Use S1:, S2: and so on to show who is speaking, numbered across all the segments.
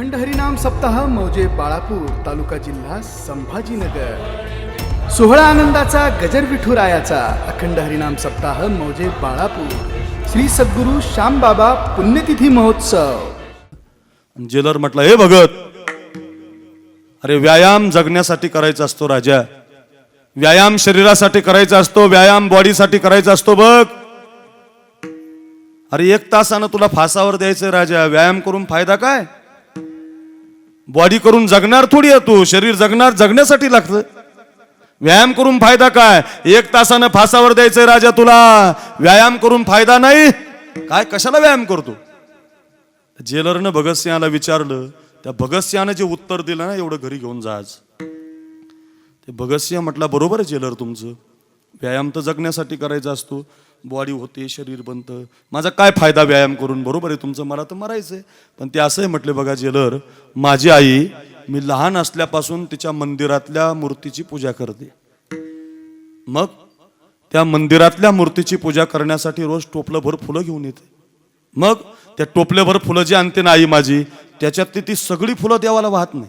S1: अखंड हरिनाम सप्ताह मौजे बाळापूर तालुका जिल्हा संभाजीनगर. सोहळा आनंदाचा गजर विठुरायाचा अखंड हरिनाम सप्ताह मौजे बाळापूर. श्री सद्गुरू श्यामबाबा पुण्यतिथी महोत्सव.
S2: जेलर म्हटलं हे भगत अरे व्यायाम जगण्यासाठी करायचा असतो राजा. व्यायाम शरीरासाठी करायचा असतो व्यायाम बॉडीसाठी करायचा असतो बघ. अरे एक तासानं तुला फासावर द्यायचं राजा. व्यायाम करून फायदा काय? बॉडी करून जगणार थोडी येतो तू. शरीर जगणार जगण्यासाठी लागतं. व्यायाम करून फायदा काय? एक तासानं फासावर द्यायचंय राजा तुला. व्यायाम करून फायदा नाही. काय कशाला व्यायाम करतो? जेलरनं भगतसिंहाला विचारलं त्या भगतसिंहानं जे उत्तर दिलं ना एवढं घरी घेऊन जा आज. ते भगतसिंह म्हटला बरोबर आहे जेलर तुमचं. व्यायाम तर जगण्यासाठी करायचा असतो. बॉडी होते शरीर बनतं. माझा काय फायदा व्यायाम करून? बरोबर आहे तुमचं मला तर मरायचं आहे पण ते असंही म्हटले बघा जेलर माझी आई मी लहान असल्यापासून तिच्या मंदिरातल्या मूर्तीची पूजा करते. मग त्या मंदिरातल्या मूर्तीची पूजा करण्यासाठी रोज टोपलंभर फुलं घेऊन येते. मग त्या टोपल्याभर फुलं जी आणते ना आई माझी त्याच्यातली ती सगळी फुलं देवाला वाहत नाही.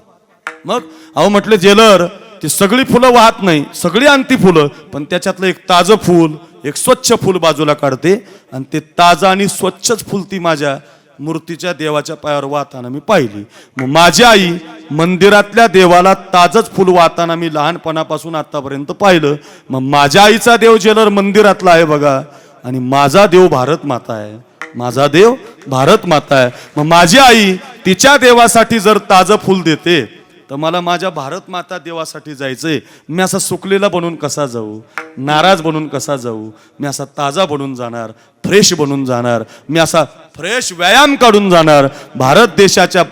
S2: मग अहो म्हटलं जेलर ती सगळी फुलं वाहत नाही. सगळी आणती फुलं पण त्याच्यातलं एक ताजं फुल एक स्वच्छ फूल बाजूला काढते आणि ते ताजं आणि स्वच्छच फुल ती माझ्या मूर्तीच्या देवाच्या पायावर वाहताना मी पाहिली. मग माझी आई मंदिरातल्या देवाला ताजच फुल वाहताना मी लहानपणापासून आतापर्यंत पाहिलं. मग माझ्या आईचा देव जेलर मंदिरातला आहे बघा. आणि माझा देव भारत माता आहे. माझा देव भारत माता आहे. मग माझी आई तिच्या देवासाठी जर ताजं फुल देते तर मला माझ्या भारत माता देवासाठी जायचं आहे मी असा सुकलेला बनून कसा जाऊ? नाराज बनून कसा जाऊ? मी असा ताजा बनून जाणार फ्रेश बनून जाणार. मी असा फ्रेश व्यायाम काढून जाणार. भारत देशाच्या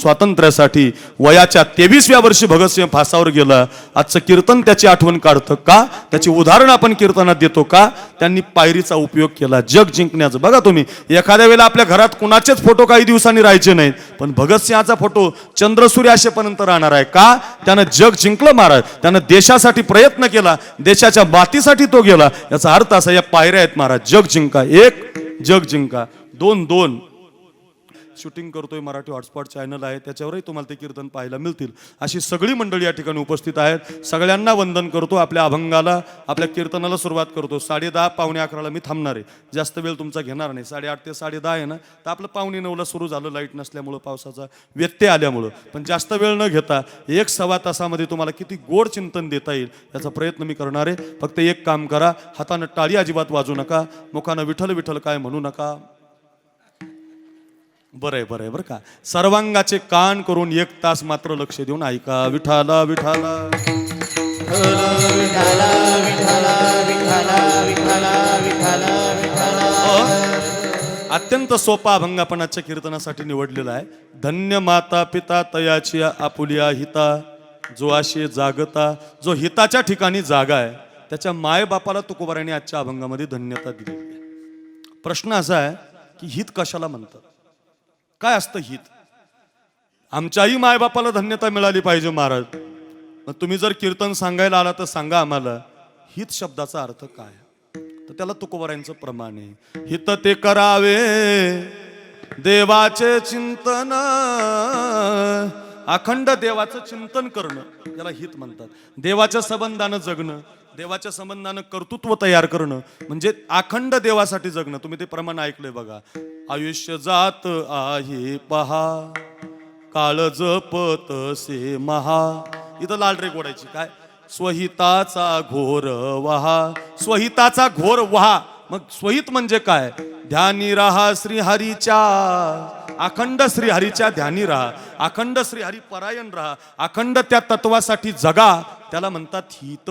S2: स्वातंत्र्यासाठी वयाच्या तेवीसव्या वर्षी भगतसिंह फासावर गेला. आजचं कीर्तन त्याची आठवण काढतं का? त्याची उदाहरण आपण कीर्तनात देतो का? त्यांनी पायरीचा उपयोग केला. जग जिंकण्याचं. बघा तुम्ही एखाद्या वेळेला आपल्या घरात कुणाचेच फोटो काही दिवसांनी राहायचे नाहीत. पण भगतसिंहाचा फोटो चंद्रसूर्य असेपर्यंत राहणार आहे का? त्यानं जग जिंकलं महाराज. त्यानं देशासाठी प्रयत्न केला. देशाच्या मातीसाठी तो गेला. याचा अर्थ असा या पायऱ्या आहेत महाराज. जग जिंका. एक जग जिंका. दोन दोन. शूटिंग करतोय मराठी हॉटस्पॉट चॅनल आहे. त्याच्यावरही तुम्हाला ते कीर्तन पाहायला मिळतील. अशी सगळी मंडळी या ठिकाणी उपस्थित आहेत. सगळ्यांना वंदन करतो आपल्या अभंगाला. आपल्या कीर्तनाला सुरुवात करतो. साडे दहा पावणे अकराला मी थांबणार आहे. जास्त वेळ तुमचा घेणार नाही. साडेआठ ते साडे दहा आहे ना? तर आपलं पावणे नऊला सुरू झालं. लाइट नसल्यामुळं पावसाचा व्यत्यय आल्यामुळं. पण जास्त वेळ न घेता एक सव्वा तासामध्ये तुम्हाला किती गोड चिंतन देता येईल याचा प्रयत्न मी करणार आहे. फक्त एक काम करा. हातानं टाळी अजिबात वाजू नका. मुखानं विठ्ठल विठ्ठल काय म्हणू नका. बरं आहे बरं आहे बरं का. सर्वांगाचे कान करून एक तास मात्र लक्ष देऊन ऐका. विठाला विठाला. अ, अत्यंत सोपा अभंग आपण आजच्या कीर्तनासाठी निवडलेला आहे. धन्य माता पिता तयाची आपुलिया हिता. जो आशे जागता जो हिताच्या ठिकाणी जागा आहे त्याच्या मायबापाला तुकोबाराने आजच्या अभंगामध्ये धन्यता दिलेली आहे. प्रश्न असा आहे की हित कशाला म्हणतात? काय असतं हित? आमच्याही मायबापाला धन्यता मिळाली पाहिजे महाराज. मग तुम्ही जर कीर्तन सांगायला आला तर सांगा आम्हाला हित शब्दाचा अर्थ काय? तर त्याला तुकोबऱ्यांचं प्रमाण आहे. हित ते करावे देवाचे चिंतन अखंड देवाचं चिंतन करणं याला हित म्हणतात. देवाच्या संबंधानं जगणं देवाच्या संबंधानं कर्तृत्व तयार करणं म्हणजे अखंड देवासाठी जगणं. तुम्ही ते प्रमाण ऐकलंय बघा. आयुष्य जात आहे पहा. काळ जपत से महा. इथं लाल रेक ओढायची. काय? स्वहिताचा घोर वहा. स्वहिताचा घोर वहा. मग स्वहित म्हणजे काय? ध्यानी राहा श्रीहरीच्या. अखंड श्रीहरीच्या ध्यानी राहा. अखंड श्रीहरी परायण राहा. अखंड त्या तत्वासाठी जगा. त्याला म्हणतात हित.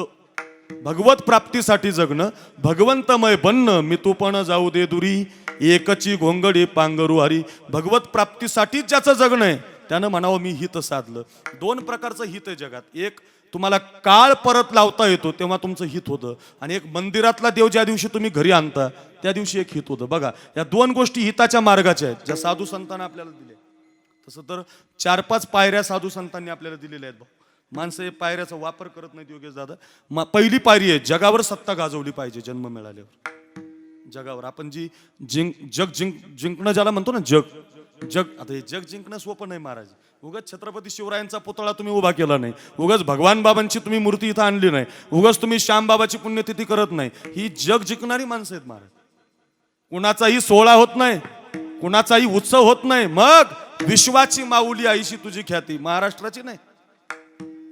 S2: भगवत प्राप्तीसाठी जगणं भगवंतमय बनणं मी तू पण जाऊ दे दुरी. एकची घोंगडी पांगरू हरी. भगवत प्राप्तीसाठीच ज्याचं जगणं आहे त्यानं म्हणावं मी हित साधलं. दोन प्रकारचं हित आहे जगात. एक तुम्हाला काळ परत लावता येतो तेव्हा तुमचं हित होतं. आणि एक मंदिरातला देव ज्या दिवशी तुम्ही घरी आणता त्या दिवशी एक हित होतं. बघा या दोन गोष्टी हिताच्या मार्गाच्या आहेत. ज्या साधू संतांना आपल्याला दिल्या तसं तर चार पाच पायऱ्या साधू संतांनी आपल्याला दिलेल्या आहेत माणसं हे पायऱ्याचा वापर करत नाहीत योगेश दादा. मा पहिली पायरी आहे जगावर सत्ता गाजवली पाहिजे जन्म मिळाल्यावर. जगावर. आपण जी जिंक जग जिंक जिंकणं ज्याला म्हणतो ना जग. जग आता हे जग जिंकणं सोपं नाही महाराज. उगाच छत्रपती शिवरायांचा पुतळा तुम्ही उभा केला नाही. उगाच भगवान बाबांची तुम्ही मूर्ती इथं आणली नाही. उगाच तुम्ही श्यामबाबाची पुण्यतिथी करत नाही. ही जग जिंकणारी माणसं आहेत महाराज. कुणाचाही सोहळा होत नाही कुणाचाही उत्सव होत नाही. मग विश्वाची माऊली आईशी तुझी ख्याती. महाराष्ट्राची नाही.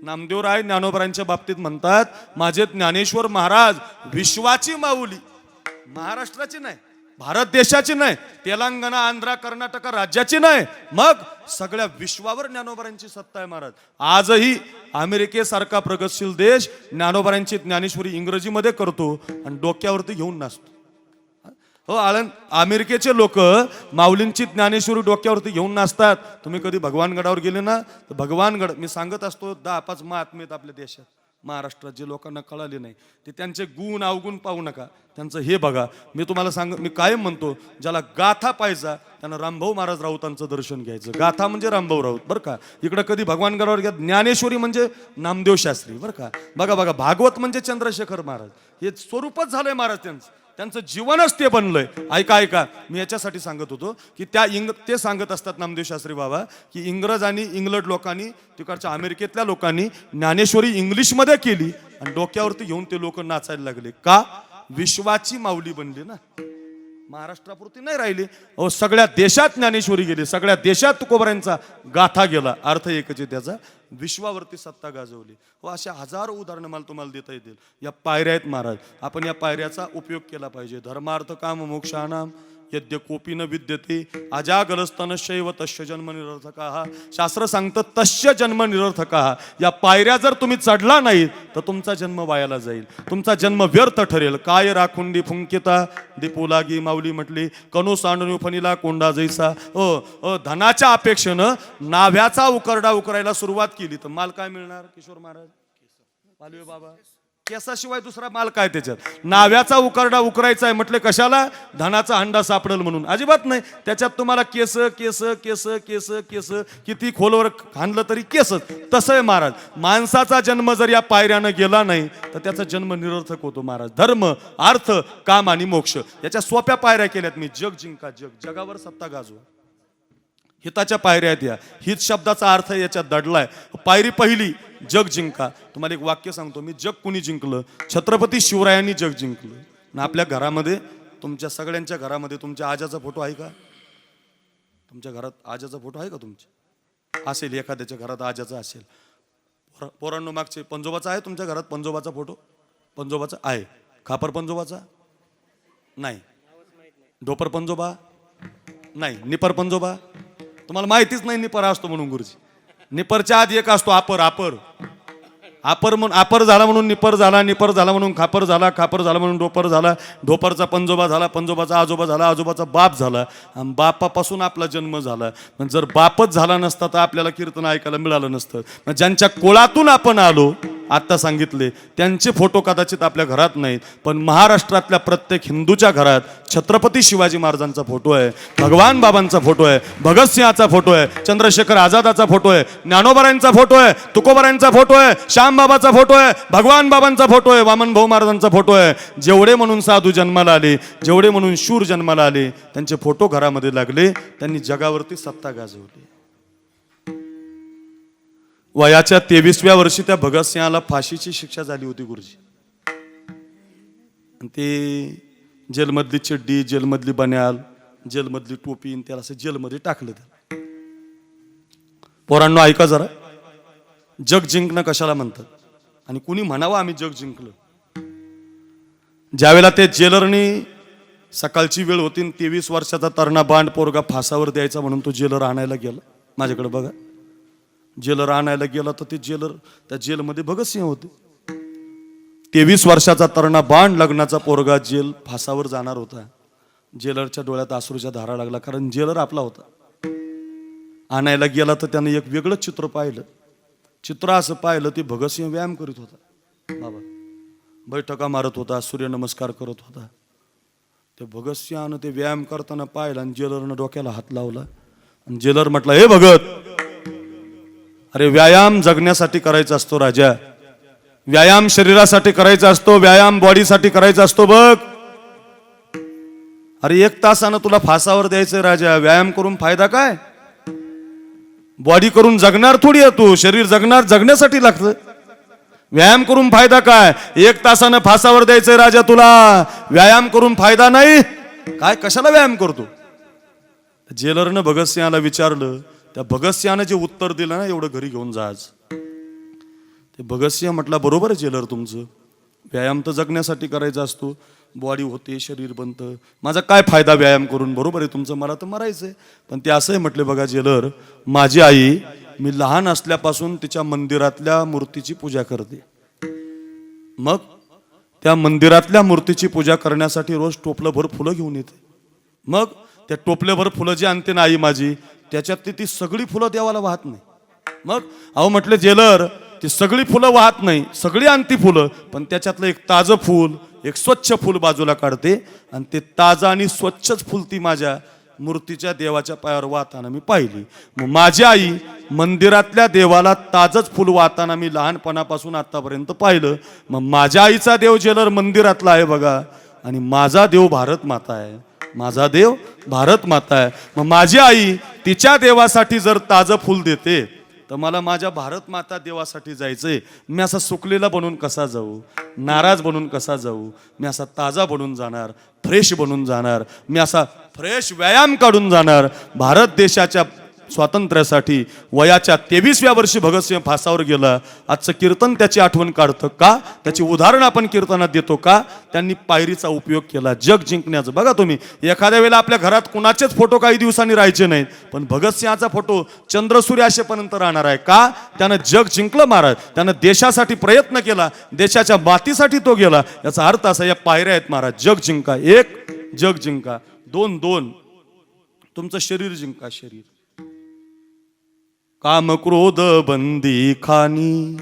S2: नामदेवराय ज्ञानोबरांच्या बाबतीत म्हणतात माझे ज्ञानेश्वर महाराज विश्वाची माऊली. महाराष्ट्राची नाही भारत देशाची नाही तेलंगणा आंध्रा कर्नाटक राज्याची नाही. मग सगळ्या विश्वावर ज्ञानोबरांची सत्ता आहे महाराज. आजही अमेरिकेसारखा प्रगतशील देश ज्ञानोबरांची ज्ञानेश्वरी इंग्रजीमध्ये करतो आणि डोक्यावरती घेऊन नाचतो. हो आळंद अमेरिकेचे लोक माऊलींची ज्ञानेश्वरी डोक्यावरती घेऊन नाचतात. तुम्ही कधी भगवानगडावर गेले ना तर भगवानगड मी सांगत असतो दहा पाच महात्मेत आपल्या देशात. महाराष्ट्रात जे लोकांना कळाले नाही ते त्यांचे गुण अवगुण पाहू नका. त्यांचं हे बघा मी तुम्हाला सांग मी कायम म्हणतो ज्याला गाथा पाहिजा त्यांना रामभाऊ महाराज राऊतांचं दर्शन घ्यायचं. गाथा म्हणजे रामभाऊ राऊत बरं का? इकडं कधी भगवानगडावर घ्या ज्ञानेश्वरी म्हणजे नामदेव शास्त्री बरं का? बघा बघा भागवत म्हणजे चंद्रशेखर महाराज. हे स्वरूपच झालंय महाराज त्यांचं. त्यांचं जीवनच ते बनलंय. ऐका ऐका. मी याच्यासाठी सांगत होतो की त्या इंग ते सांगत असतात नामदेव शास्त्री बाबा की इंग्रज आणि इंग्लंड लोकांनी तिकडच्या अमेरिकेतल्या लोकांनी ज्ञानेश्वरी इंग्लिशमध्ये केली आणि डोक्यावरती घेऊन ते लोक नाचायला लागले. का? विश्वाची माऊली बनली ना. महाराष्ट्रापुरती नाही राहिली. अहो सगळ्या देशात ज्ञानेश्वरी गेली. सगळ्या देशात तुकोबऱ्यांचा गाथा गेला. अर्थ एकच आहे त्याचा. विश्वावरती सत्ता गाजवली. हो अशा हजारो उदाहरणं मला तुम्हाला देता येतील. या पायऱ्या आहेत महाराज. आपण या पायऱ्याचा उपयोग केला पाहिजे. धर्मार्थ काम मोक्षानाम. यद्य कोपी न विद्यते अजागलस्तन शैव तस्य जन्म निरर्थक हा शास्त्र सांगतं तस्य जन्म निरर्थक हा या पायऱ्या जर तुम्ही चढला नाही तर तुमचा जन्म वायाला जाईल. तुमचा जन्म व्यर्थ ठरेल. काय राखुंडी फुंकिता? दीपोलागी माऊली म्हटली कनो सांडून फणीला कोंडा जैसा. अ धनाच्या अपेक्षेनं नाव्याचा उकरडा उकरायला सुरुवात केली. तर माल काय मिळणार किशोर महाराज? पालवे बाबा? केसाशिवाय दुसरा माल काय त्याच्यात? नाव्याचा उकारडा उकरायचा आहे म्हटले कशाला? धनाचा हंडा सापडेल म्हणून. अजिबात नाही. त्याच्यात तुम्हाला केस केस केस केस केस किती खोलवर खाणलं तरी केसच तसं आहे महाराज माणसाचा जन्म जर या पायऱ्यानं गेला नाही तर त्याचा जन्म निरर्थक होतो महाराज. धर्म अर्थ काम आणि मोक्ष. याच्या सोप्या पायऱ्या केल्यात मी. जग जिंका जग. जगावर सत्ता गाजवा. हिताच्या पायऱ्या आहेत या हित शब्दाचा अर्थ याच्यात दडलाय. पायरी पहिली जग जिंका. तुम्हाला एक वाक्य सांगतो. मी जग कुणी जिंकलं? छत्रपती शिवरायांनी जग जिंकलं. आणि आपल्या घरामध्ये तुमच्या सगळ्यांच्या घरामध्ये तुमच्या आजाचा फोटो आहे का? तुमच्या घरात आजाचा फोटो आहे का तुमच्या असेल एखाद्याच्या घरात आजाचा असेल. पोरांनो मागचे पंजोबाचा आहे तुमच्या घरात पंजोबाचा फोटो? पंजोबाचा आहे. खापर पंजोबाचा? नाही. ढोपर पंजोबा? नाही. निपर पंजोबा? तुम्हाला माहितीच नाही निपर असतो म्हणून गुरुजी. निपरच्या आधी एक असतो आपर आपर. आपर म्हणून आपर झाला म्हणून निपर झाला निपर झाला म्हणून खापर झाला खापर झाला म्हणून डोपर झाला ढोपरचा पंजोबा झाला पंजोबाचा आजोबा झाला आजोबाचा बाप झाला आणि बापापासून आपला जन्म झाला. पण जर बापच झाला नसता तर आपल्याला कीर्तन ऐकायला मिळालं नसतं. मग ज्यांच्या कोळातून आपण आलो आत्ता सांगितले. त्यांचे फोटो कदाचित आपल्या घरात नाहीत पण महाराष्ट्रातल्या प्रत्येक हिंदूच्या घरात छत्रपती शिवाजी महाराजांचा फोटो आहे भगवान बाबांचा फोटो आहे भगतसिंहाचा फोटो आहे चंद्रशेखर आझादाचा फोटो आहे ज्ञानोबरांचा फोटो आहे तुकोबरांचा फोटो आहे श्यामबाबाचा फोटो आहे भगवान बाबांचा फोटो आहे वामन भाऊ महाराजांचा फोटो आहे. जेवढे म्हणून साधू जन्माला आले जेवढे म्हणून शूर जन्माला आले त्यांचे फोटो घरामध्ये लागले त्यांनी जगावरती सत्ता गाजवली. वयाच्या तेवीसव्या वर्षी त्या भगतसिंहाला फाशीची शिक्षा झाली होती गुरुजी. आणि ते जेलमधली चड्डी जेलमधली बन्याल जेलमधली टोपी त्याला असं जेलमध्ये टाकलं त्याला. पोरांनो ऐका जरा. जग जिंकणं कशाला म्हणतात? आणि कुणी म्हणावं आम्ही जग जिंकलं? ज्यावेळेला ते जेलरनी सकाळची वेळ होती आणि तेवीस वर्षाचा तरणा बांड पोरगा फासावर द्यायचा म्हणून तो जेलर आणायला गेला. माझ्याकडे बघा. जेलर आणायला गेला तर ते जेलर त्या जेलमध्ये भगतसिंह होते. तेवीस वर्षाचा तरणा बाण लग्नाचा पोरगा जेल फासावर जाणार होता. जेलरच्या डोळ्यात आसरूच्या धारा लागला कारण जेलर आपला होता. आणायला गेला तर त्यानं एक वेगळंच चित्र पाहिलं. चित्र असं पाहिलं ते भगतसिंह व्यायाम करीत होता. बाबा बैठका मारत होता सूर्यनमस्कार करत होता. ते भगतसिंहानं ते व्यायाम करताना पाहिलं आणि जेलरनं डोक्याला हात लावला. आणि जेलर म्हटलं हे भगत अरे व्यायाम जगण्यासाठी करायचा असतो राजा. व्यायाम शरीरासाठी करायचा असतो व्यायाम बॉडीसाठी करायचा असतो बघ. अरे एक तासानं तुला फासावर द्यायचं राजा. व्यायाम करून फायदा काय? बॉडी करून जगणार थोडी आहे तू. शरीर जगणार जगण्यासाठी लागतं. व्यायाम करून फायदा काय? एक तासानं फासावर द्यायचं राजा तुला. व्यायाम करून फायदा नाही. काय कशाला व्यायाम करतो? जेलरनं भगतसिंहाला विचारलं त्या भगतसिंहानं जे उत्तर दिलं ना एवढं घरी घेऊन जा आज. ते भगतसिंह म्हटला बरोबर आहे जेलर तुमचं. व्यायाम तर जगण्यासाठी करायचा असतो. बॉडी होते शरीर बनतं. माझा काय फायदा व्यायाम करून? बरोबर आहे तुमचं. मला तर मरायचं आहे पण ते असंही म्हटले बघा जेलर माझी आई मी लहान असल्यापासून तिच्या मंदिरातल्या मूर्तीची पूजा करते. मग त्या मंदिरातल्या मूर्तीची पूजा करण्यासाठी रोज टोपलंभर फुलं घेऊन येते. मग त्या टोपल्याभर फुलं जी आणते ना आई माझी त्याच्यातली ती सगळी फुलं देवाला वाहत नाही. मग अहो म्हटलं जेलर ती सगळी फुलं वाहत नाही. सगळी आणती फुलं पण त्याच्यातलं एक ताजं फूल एक स्वच्छ फूल बाजूला काढते आणि ते ताजं आणि स्वच्छच फुल ती माझ्या मूर्तीच्या देवाच्या पायावर वाहताना मी पाहिली. मग माझी आई मंदिरातल्या देवाला ताजच फुल वाहताना मी लहानपणापासून आतापर्यंत पाहिलं. मग माझ्या आईचा देव जेलर मंदिरातला आहे बघा. आणि माझा देव भारत माता आहे. माझा देव भारत माता आहे. मग माझी आई तिच्या देवासाठी जर ताजं फुल देते तर मला माझ्या भारत माता देवासाठी जायचंय. मी असा सुकलेला बनून कसा जाऊ? नाराज बनून कसा जाऊ? मी असा ताजा बनून जाणार फ्रेश बनून जाणार. मी असा फ्रेश व्यायाम काढून जाणार. भारत देशाच्या स्वातंत्र्यासाठी वयाच्या तेवीसव्या वर्षी भगतसिंह फासावर गेला. आजचं कीर्तन त्याची आठवण काढतं का? त्याची उदाहरणं आपण कीर्तनात देतो का? त्यांनी पायरीचा उपयोग केला. जग जिंकण्याचं. बघा तुम्ही एखाद्या वेळेला आपल्या घरात कुणाचेच फोटो काही दिवसांनी राहायचे नाहीत पण भगतसिंहाचा फोटो चंद्रसूर्य असेपर्यंत राहणार आहे का? त्यानं जग जिंकलं महाराज. त्यानं देशासाठी प्रयत्न केला देशाच्या मातीसाठी तो गेला. याचा अर्थ असा या पायऱ्या आहेत महाराज जग जिंका. एक जग जिंका. दोन दोन. तुमचं शरीर जिंका शरीर. काम क्रोध बंदी खानी.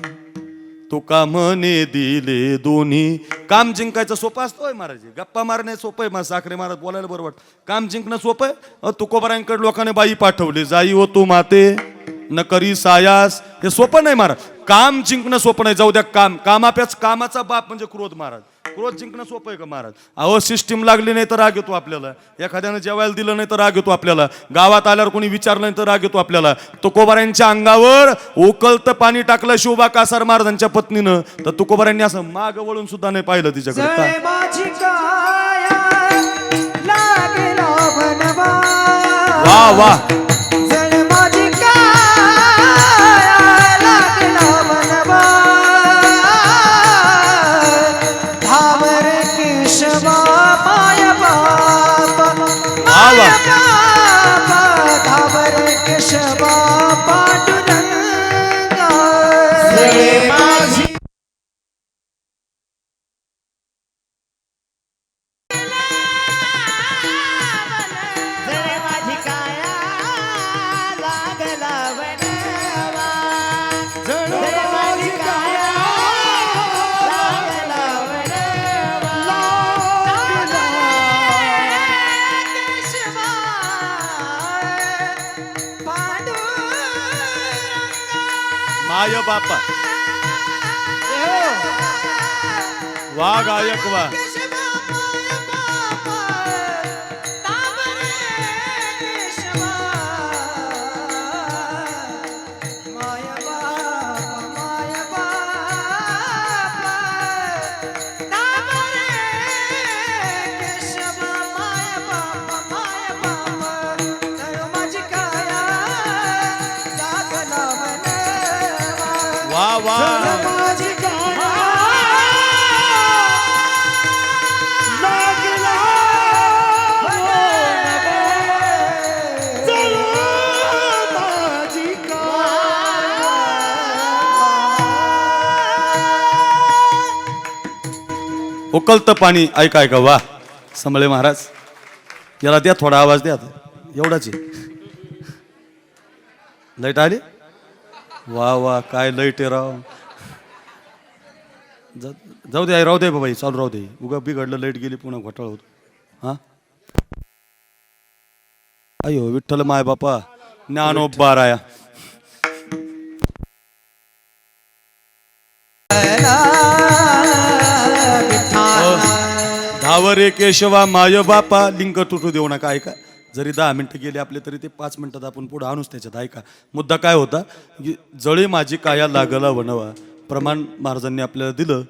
S2: तो कामने दिले दोन्ही. काम जिंकायचं सोपं असतोय महाराज. गप्पा मारणे सोपं आहे. मला साखरे महाराज बोलायला बरं काम जिंकणं सोपं आहे. अहो, तुकोबारांकडे लोकांनी बाई पाठवली. जाई हो तू माते. न करी सायास. हे सोपं नाही महाराज. काम जिंकणं सोपं नाही. जाऊ द्या काम. कामाप्याच कामाचा बाप म्हणजे क्रोध महाराज. क्रोध जिंकणं सोपं आहे का महाराज? अहो सिस्टीम लागली नाही तर राग येतो आपल्याला. एखाद्यानं जेवायला दिलं नाही तर राग येतो आपल्याला. गावात आल्यावर कोणी विचारलं नाही तर राग येतो आपल्याला. तुकोबारांच्या अंगावर उकलतं पाणी टाकलं शिवबा कासार महाराजांच्या पत्नीनं. तर तुकोबारांनी असं माग वळून सुद्धा नाही पाहिलं तिच्याकडे.
S3: काया
S2: वा वा. वा उकलतं पाणी ऐका ऐका वा समळे महाराज याला द्या थोडा आवाज द्या एवढाच आहे. लाइट आली? वा वा काय लाइट आहे राव. जाऊ दे आई, राहू दे बाबा चालू राहू दे. उगा बिघडलं लाइट गेली पुन्हा घोटाळा होतो. हा? अयो विठ्ठल माय बापा ज्ञानोबा राया आवरे केशवा माय बापा लिंक तुटू देऊ नका ऐका. जरी दहा मिनटं गेले आपले तरी ते पाच मिनटात आपण पुढे आणूच त्याच्यात. ऐका. मुद्दा काय होता? की जळी माझी काया लागला वनवा प्रमाण महाराजांनी आपल्याला दिलं.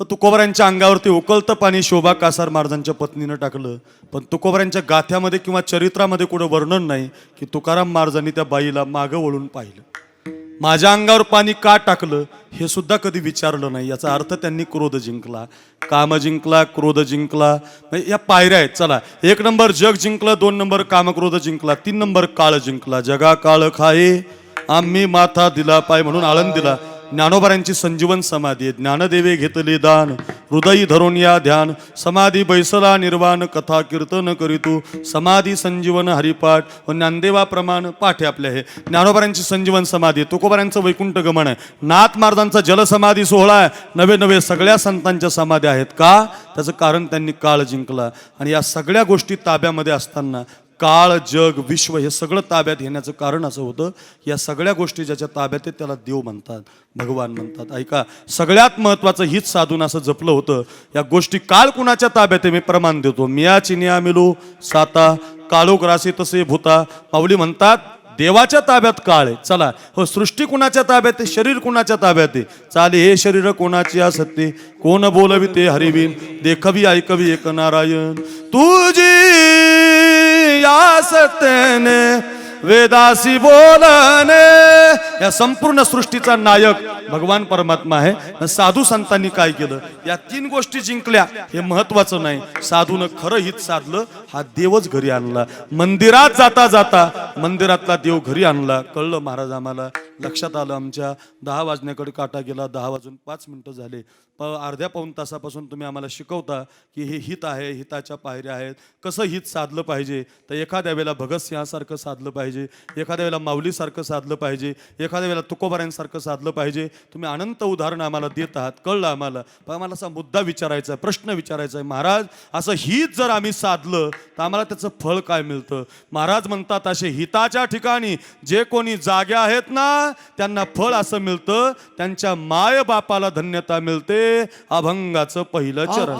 S2: तुकोबऱ्यांच्या अंगावरती उकलतं पाणी शोभा कासार महाराजांच्या पत्नीनं टाकलं. पण तुकोबऱ्यांच्या गाथ्यामध्ये किंवा चरित्रामध्ये कुठं वर्णन नाही की तुकाराम महाराजांनी त्या बाईला मागं वळून पाहिलं. माझ्या अंगावर पाणी का टाकलं हे सुद्धा कधी विचारलं नाही. याचा अर्थ त्यांनी क्रोध जिंकला. काम जिंकला क्रोध जिंकला. म्हणजे या पायऱ्या आहेत. चला एक नंबर जग जिंकलं दोन नंबर कामक्रोध जिंकला तीन नंबर काळ जिंकला. जगा काळ खाये आम्ही माथा दिला पाय म्हणून आळंद दिला. ज्ञानोबारांची संजीवन समाधी ज्ञानदेवे घेतले दान हृदयी धरून या ध्यान समाधी बैसला निर्वाण कथा कीर्तन करीतू. समाधी संजीवन हरिपाठ व ज्ञानदेवाप्रमाण पाठ आहे. आपल्या हे ज्ञानोबारांची संजीवन समाधी आहे वैकुंठ गमन आहे. नाथ महाराजांचा जलसमाधी सोहळा आहे. नवे नवे सगळ्या संतांच्या समाधी आहेत. का? त्याचं कारण त्यांनी काळ जिंकला. आणि या सगळ्या गोष्टी ताब्यामध्ये असताना काळ जग विश्व हे सगळं ताब्यात घेण्याचं कारण असं होतं. या सगळ्या गोष्टी ज्याच्या ताब्यात आहेत त्याला देव म्हणतात भगवान म्हणतात. ऐका सगळ्यात महत्वाचं हित साधून असं जपलं होतं. या गोष्टी काळ कुणाच्या ताब्यात आहे? मी प्रमाण देतो. मिया चिनिया मिलू साता काळोख राशी तसे भूता. माऊली म्हणतात देवाच्या ताब्यात काळ आहे. चला हो सृष्टी कुणाच्या ताब्यात आहे? शरीर कुणाच्या ताब्यात आहे? चाले हे शरीर कोणाची असते? कोण बोलवी ते हरिवीन? देखवी ऐकवी एक नारायण. तुझी या वेदासी बोलने. या संपूर्ण सृष्टीचा नायक भगवान परमात्मा आहे. साधू संतांनी काय केलं? या तीन गोष्टी जिंकल्या हे महत्वाचं नाही. साधून खरं हित साधलं हा देवच घरी आणला. मंदिरात जाता जाता मंदिरातला देव घरी आणला. कळलं महाराज आम्हाला? लक्षात आलं आमच्या. दहा वाजण्याकडे काटा गेला. दहा वाजून पाच मिनटं झाले. प अर्ध्या पाऊन तासापासून तुम्ही आम्हाला शिकवता की हे हित आहे हिताच्या पायऱ्या आहेत. कसं हित साधलं पाहिजे? तर एखाद्या वेळेला भगतसिंहासारखं साधलं पाहिजे. एखाद्या वेळेला माऊलीसारखं साधलं पाहिजे. एखाद्या वेळेला तुकोबाऱ्यांसारखं साधलं पाहिजे. तुम्ही अनंत उदाहरणं आम्हाला देत आहात. कळलं आम्हाला? पण आम्हाला असा मुद्दा विचारायचा आहे प्रश्न विचारायचा आहे. महाराज असं हित जर आम्ही साधलं तर आम्हाला त्याचं फळ काय मिळतं? महाराज म्हणतात असे हिताच्या ठिकाणी जे कोणी जागे आहेत ना त्यांना फळ असं मिळतं त्यांच्या माय बापाला धन्यता मिळते. अभंगाचं पहिलं चरण.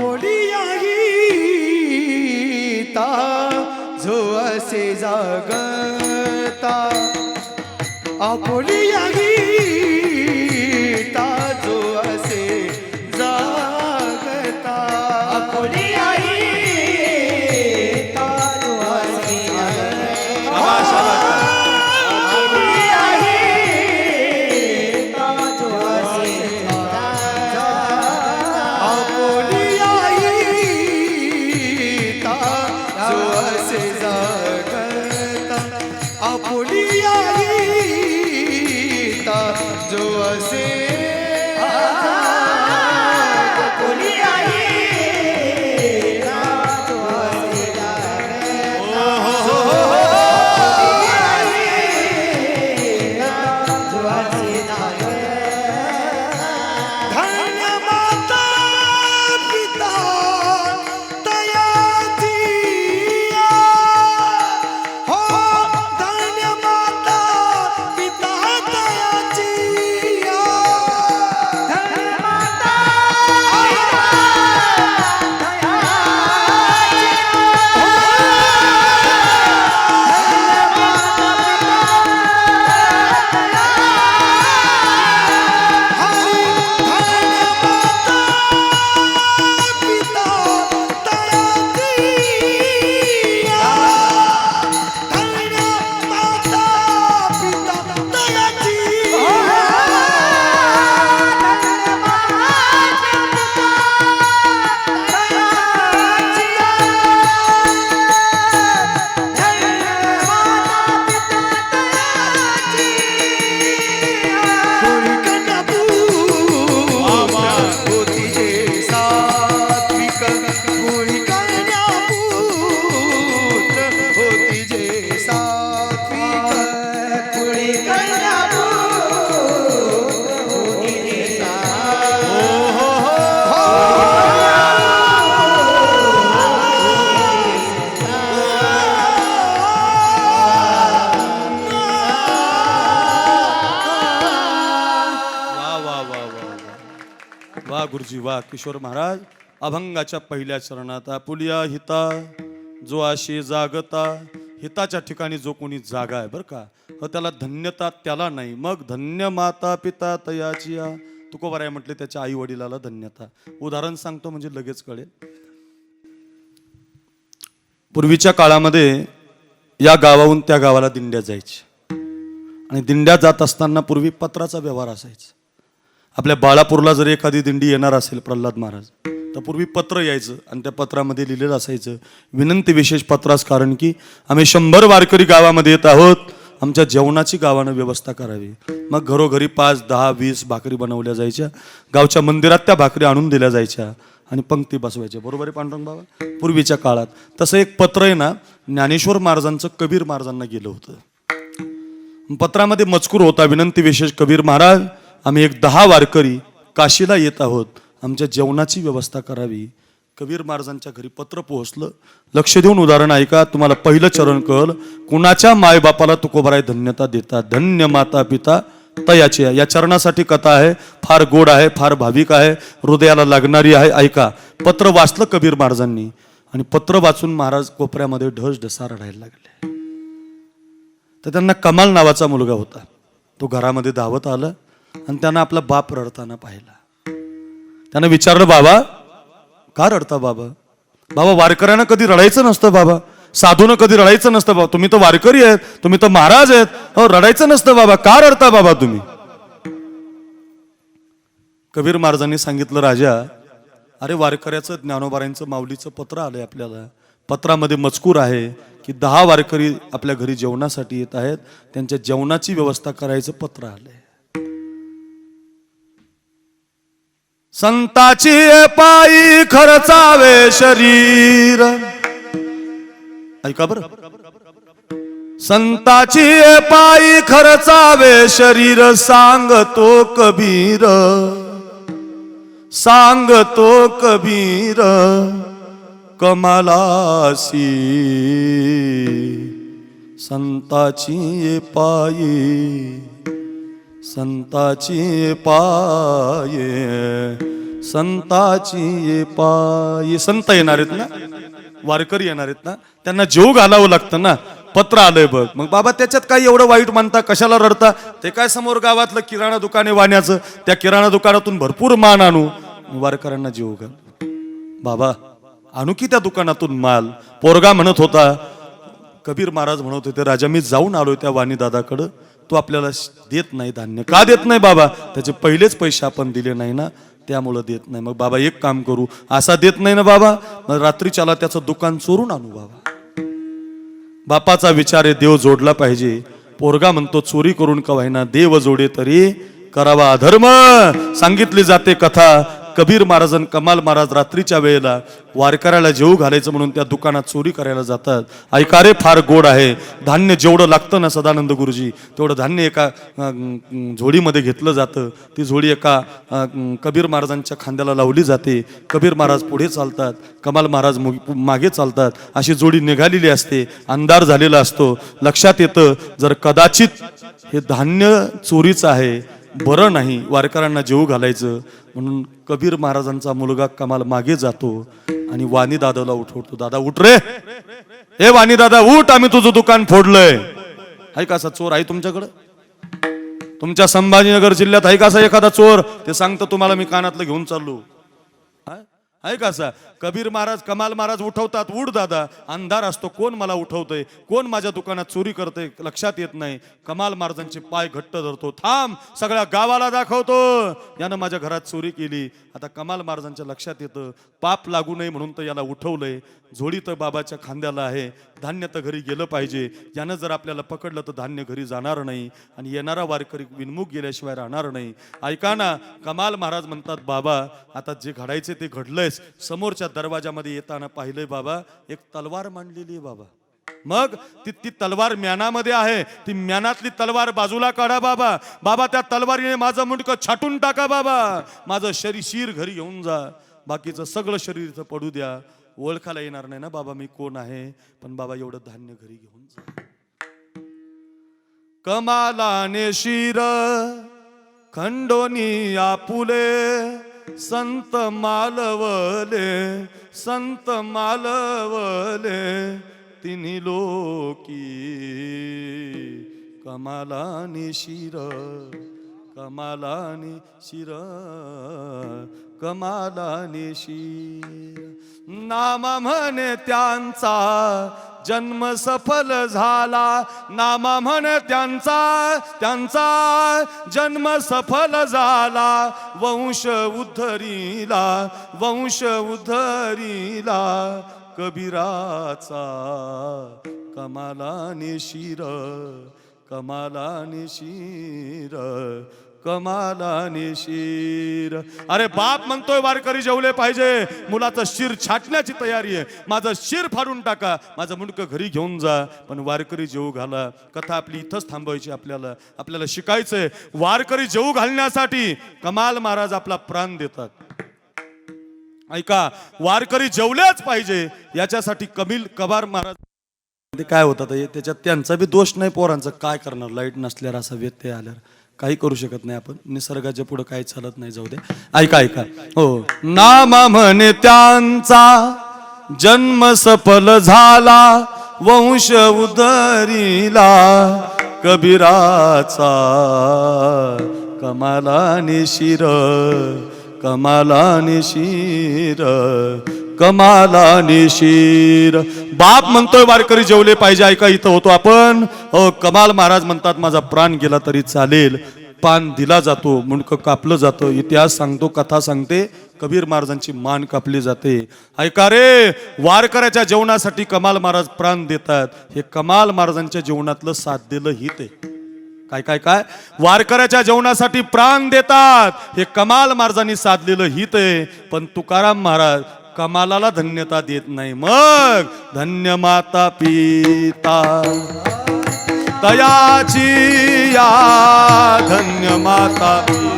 S3: ता जो असे जागता. आपुली
S2: बाबा किशोर महाराज अभंगाच्या पहिल्या चरणात आपुलिया हिता जो आशी जागता. हिताच्या ठिकाणी जो कोणी जागा आहे बरं का अ त्याला धन्यता त्याला नाही मग धन्य माता पिता तयाची आ. तुकोबाराय म्हटले त्याच्या आई वडिलाला धन्यता. उदाहरण सांगतो म्हणजे लगेच कळेल. पूर्वीच्या काळामध्ये या गावाहून त्या गावाला दिंड्या जायच्या आणि दिंड्या जात असताना पूर्वी पत्राचा व्यवहार असायचा. आपल्या बाळापूरला जर एखादी दिंडी येणार असेल प्रल्हाद महाराज तर पूर्वी पत्र यायचं आणि त्या पत्रामध्ये लिहिलेलं असायचं. विनंती विशेष पत्रास कारण की आम्ही शंभर वारकरी गावामध्ये येत आहोत. आमच्या जेवणाची गावानं व्यवस्था करावी. मग घरोघरी पाच दहा वीस भाकरी बनवल्या जायच्या. गावच्या मंदिरात त्या भाकरी आणून दिल्या जायच्या आणि पंक्ती बसवायच्या. बरोबर आहे पांडुरंग बाबा? पूर्वीच्या काळात. तसं एक पत्र आहे ना ज्ञानेश्वर महाराजांचं कबीर महाराजांना गेलं होतं. पत्रामध्ये मजकूर होता विनंती विशेष कबीर महाराज आम्ही एक दहा वारकरी काशीला येत आहोत. आमच्या जेवणाची व्यवस्था करावी. कबीर महाराजांच्या घरी पत्र पोहोचलं. लक्ष देऊन उदाहरण ऐका. तुम्हाला पहिलं चरण कळ कुणाच्या मायबापाला तुकोबराय धन्यता देता धन्य माता पिता तयाची आहे. या चरणासाठी कथा आहे. फार गोड आहे फार भाविक आहे. हृदयाला लागणारी आहे. ऐका. पत्र वाचलं कबीर महाराजांनी. आणि पत्र वाचून महाराज कोपऱ्यामध्ये ढस ढसा रडायला लागले. तर त्यांना कमाल नावाचा मुलगा होता. तो घरामध्ये धावत आला. आणि त्यांना आपला बाप रडताना पाहिला. त्यांना विचारलं बाबा का रडता बाबा? बाबा वारकऱ्यांना कधी रडायचं नसतं बाबा? साधूनं कधी रडायचं नसतं बाबा? तुम्ही तर वारकरी आहेत तुम्ही तर महाराज आहेत. हो रडायचं नसतं बाबा. का रडता बाबा तुम्ही? कबीर महाराजांनी सांगितलं राजा अरे वारकऱ्याचं ज्ञानोबारांचं माऊलीचं पत्र आलंय आपल्याला. पत्रामध्ये मजकूर आहे की दहा वारकरी आपल्या घरी जेवणासाठी येत आहेत. त्यांच्या जेवणाची व्यवस्था करायचं पत्र आलंय. संताची पायी खर्चावे शरीर. ऐका बर. संताची पायी खर्चावे शरीर सांगतो कबीर. सांगतो कबीर कमलासी. संताची पायी संताची पाये संताची पायी. संत येणार आहेत ना? वारकरी येणार आहेत ना? त्यांना जेव घालावं लागतं ना? पत्र आलंय बघ. मग बाबा त्याच्यात काही एवढं वाईट मानता? कशाला रडता? ते काय समोर गावातलं किराणा दुकाने वाण्याचं? त्या किराणा दुकानातून भरपूर मान आणू. वारकऱ्यांना जीव घाल. बाबा आणू की त्या दुकानातून माल? पोरगा म्हणत होता कबीर महाराज म्हणत होते राजा मी जाऊन आलोय त्या वाणी दादाकडं तो आपल्याला देत नाही धान्य. का देत नाही बाबा? त्याचे पहिलेच पैसे आपण दिले नाही ना? त्यामुळं देत नाही. मग बाबा एक काम करू. असा देत नाही ना बाबा? मग रात्रीच्याला त्याचं दुकान चोरून आणू बाबा. बापाचा विचार आहे देव जोडला पाहिजे. पोरगा म्हणतो चोरी करून का व्हायना देव जोडे तरी करावा अधर्म. सांगितली जाते कथा. कबीर महाराजन कमाल महाराज रात्रीच्या वेळेला वारकऱ्याला जेऊ घालायचं म्हणून त्या दुकानात चोरी करायला जातात. ऐका रे फार गोड आहे. धान्य जेवढं लागतं ना सदानंद गुरुजी तेवढं धान्य एका झोडीमध्ये घेतलं जातं. ती झोडी एका कबीर महाराजांच्या खांद्याला लावली जाते. कबीर महाराज पुढे चालतात. कमाल महाराज मु- मागे चालतात. अशी जोडी निघालेली असते. अंधार झालेला असतो. लक्षात येतं जर कदाचित हे धान्य चोरीचं आहे बरं नाही वारकऱ्यांना जेवू घालायचं म्हणून कबीर महाराजांचा मुलगा कमाल मागे जातो आणि वाणी दादाला उठवतो दादा उठ रे. हे वाणी दादा उठ आम्ही तुझं दुकान फोडलंय. आहे का असा चोर? आहे तुमच्याकडं? तुमच्या संभाजीनगर जिल्ह्यात आहे का असा एखादा चोर? ते सांगतं तुम्हाला मी कानातलं घेऊन चाललो. आहे का असा कबीर महाराज कमाल महाराज उठवतात उठ दादा. अंधार असतो. कोण मला उठवतंय? कोण माझ्या दुकानात चोरी करतंय? लक्षात येत नाही. कमाल महाराजांचे पाय घट्ट धरतो. थांब सगळ्या गावाला दाखवतो. यानं माझ्या घरात चोरी केली. आता कमाल महाराजांच्या लक्षात येतं. पाप लागू नये म्हणून तर याला उठवलंय. झोडी तर बाबाच्या खांद्याला आहे. धान्य तर घरी गेलं पाहिजे. यानं जर आपल्याला पकडलं तर धान्य घरी जाणार नाही. आणि येणारा वारकरी विनमुख गेल्याशिवाय राहणार नाही. ऐका ना कमाल महाराज म्हणतात बाबा आता जे घडायचे ते घडलंय घडलंयच समोरच्या दरवाजामध्ये येताना पाहिलंय बाबा एक तलवार मांडलेली आहे बाबा. मग ती ती तलवार म्यानामध्ये आहे. ती म्यानातली तलवार बाजूला काढा बाबा. बाबा त्या तलवारीने माझं मुंडकं छाटून टाका बाबा. माझं शरीर शिर घरी घेऊन जा. बाकीचं सगळं शरीर इथं पडू द्या. ओळखायला येणार नाही ना बाबा मी कोण आहे? पण बाबा एवढं धान्य घरी घेऊन जा. कमालाने शिर खंडोनी आपुले. संत मालवले संत मालवले तिन्ही लोकी. कमालानी शिर कमालानी शिर कमालानी शिर. नामा म्हणे त्यांचा जन्म सफल झाला. नामा म्हण त्यांचा त्यांचा जन्म सफल झाला. वंश उद्धरीला वंश उद्धरीला. कबीराचा कमाला शिर कमाला शिर. कमालाने शिर. अरे बाप म्हणतोय वारकरी जेवले पाहिजे. मुलाचं शिर छाटण्याची तयारी आहे. माझं शिर फाडून टाका. माझं मुंडकं घरी घेऊन जा. पण वारकरी जेवू घाला. कथा आपली इथंच थांबवायची आपल्याला. आपल्याला शिकायचंय. वारकरी जेवू घालण्यासाठी कमाल महाराज आपला प्राण देतात. ऐका वारकरी जेवल्याच पाहिजे. याच्यासाठी कमिल कबार महाराज काय होतं? त्याच्यात त्यांचा बी दोष नाही पोरांचं. काय करणार? लाइट नसल्यावर असा व्यत्यय आल्यावर. काही करू शकत नाही आपण. निसर्गाच्या पुढे काही चालत नाही जाऊ दे. ऐका ऐका. हो. नामा म्हणे त्यांचा जन्म सफल झाला वंश उदरीला कबीराचा कमाला शिर कमाला निशिर कमाला निशीर. बाप म्हणतोय वारकरी जेवले पाहिजे ऐका इथं होतो आपण. हो कमाल महाराज म्हणतात माझा प्राण गेला तरी चालेल. पान दिला जातो मुंडकं कापलं जातं. इतिहास सांगतो कथा सांगते. कबीर महाराजांची मान कापली जाते. ऐका रे वारकऱ्याच्या जेवणासाठी कमाल महाराज प्राण देतात. हे कमाल महाराजांच्या जेवणातलं साधलेलं हित आहे. काय काय काय? वारकऱ्याच्या जेवणासाठी प्राण देतात. हे कमाल महाराजांनी साधलेलं हित आहे. पण तुकाराम महाराज कमालाला धन्यता देत नाही. मग धन्य माता पिता. तयाची या धन्य माता पिता.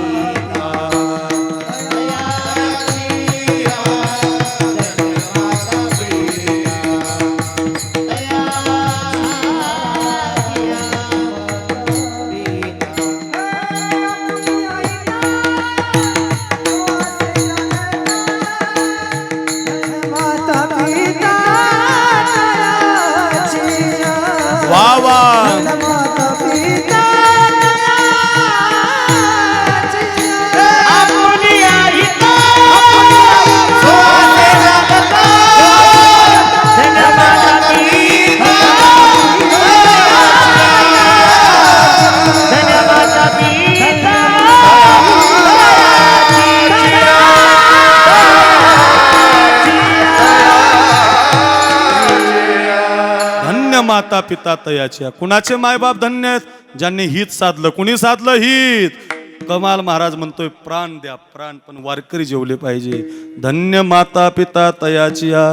S3: माता पिता
S2: तयाच्या कुणाचे मायबाप धन्य आहेत? ज्यांनी हित साधलं. कुणी साधलं? हित. कमाल महाराज म्हणतोय प्राण द्या प्राण पण वारकरी जेवले पाहिजे. धन्य माता पिता तयाचिया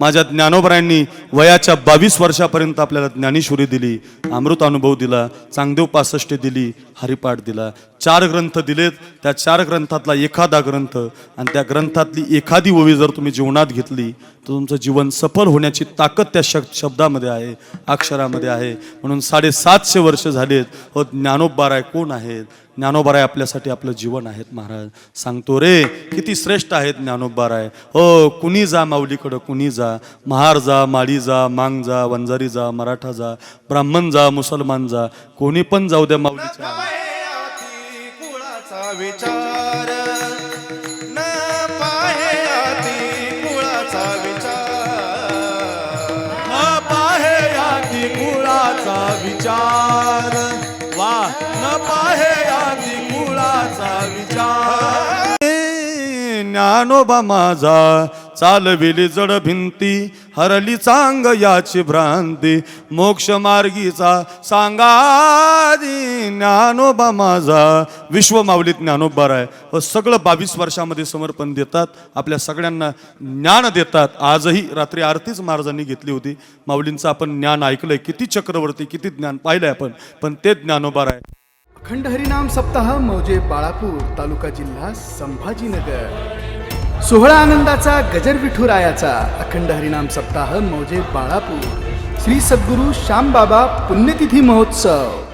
S2: माझ्या ज्ञानोबरायांनी वयाच्या बावीस वर्षापर्यंत आपल्याला ज्ञानेश्वरी दिली अमृत अनुभव दिला चांगदेव पासष्टी दिली हरिपाठ दिला. चार ग्रंथ दिलेत. त्या चार ग्रंथातला एखादा ग्रंथ आणि त्या ग्रंथातली एखादी ओवी जर तुम्ही जीवनात घेतली तर तुमचं जीवन सफल होण्याची ताकद त्या श शब्दामध्ये आहे अक्षरामध्ये आहे. म्हणून साडेसातशे वर्ष झालेत. हो ज्ञानोबाराय कोण आहेत? ज्ञानोबाराय आपल्यासाठी आपलं जीवन आहेत महाराज. सांगतो रे किती श्रेष्ठ आहेत ज्ञानोबाराय. हो कुणी जा माऊलीकडं कुणी जा. महार जा माळी जा मांग जा वंजारी जा मराठा जा ब्राह्मण जा मुसलमान जा. कोणी पण जाऊ द्या माऊलीच्या
S3: विचार. न पाहयाती कुळाचा विचार.
S2: न पाहे यादी कुळाचा विचार. वा न पाहे यादी कुळाचा विचार. ज्ञानोबा माझा चालविली जड भिंती हरली चांग याची भ्रांती. मोक्ष मार्गीचा सांगादी ज्ञानोबा माझा. विश्व माऊलीत ज्ञानोबा आहे हो, व सगळं बावीस वर्षामध्ये समर्पण देतात आपल्या सगळ्यांना ज्ञान देतात. आजही रात्री आरतीच महाराजांनी घेतली होती. माऊलींचं आपण ज्ञान ऐकलंय. किती चक्रवर्ती किती ज्ञान पाहिलंय आपण. पण ते ज्ञानोबार आहे
S1: अखंड हरिनाम सप्ताह मौजे बाळापूर तालुका जिल्हा संभाजीनगर. सोहळा आनंदाचा गजर विठुरायाचा. अखंड हरिनाम सप्ताह मौजे बाळापूर. श्री सद्गुरू श्यामबाबा पुण्यतिथी महोत्सव.